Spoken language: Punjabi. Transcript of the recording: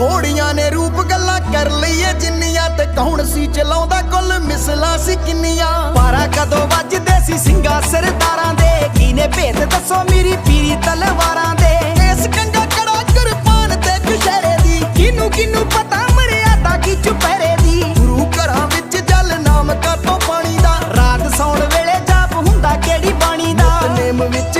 ਥੋੜੀਆਂ ਨੇ ਰੂਪ ਗੱਲਾਂ ਕਰ ਲਈਏ ਜਿੰਨੀਆਂ ਤੇ ਕੌਣ ਸੀ ਚਲਾਉਂਦਾ ਕੁੱਲ ਮਿਸਲਾ ਸੀ ਕਿੰਨੀਆਂ? ਪਾਰਾ ਕਦੋਂ ਵੱਜਦੇ ਸੀ ਸਿੰਘਾ ਸਰਦਾਰਾਂ ਦੇ? ਕੀਨੇ ਭੇਦ ਦੱਸੋ ਮੇਰੀ ਪੀਰੀ ਤਲਵਾਰਾਂ ਦੇ? ਇਸ ਕੰਗਾ ਕੜਾ ਕਿਰਪਾਨ ਤੇ ਦੁਸ਼ਹਿਰੇ ਦੀ। ਕਿਨੂੰ ਕਿਨੂੰ ਪਤਾ ਮਰਿਆ ਤਾਂ ਕੀ ਚੁਪਹਿਰੇ ਦੀ? ਗੁਰੂ ਘਰਾਂ ਵਿੱਚ ਜਲ ਨਾਮ ਕਾਤੋਂ ਪਾਣੀ ਦਾ? ਰਾਤ ਸੌਣ ਵੇਲੇ ਜਾਪ ਹੁੰਦਾ ਕਿਹੜੀ ਬਾਣੀ ਦਾ? ਨੇਮ ਵਿੱਚ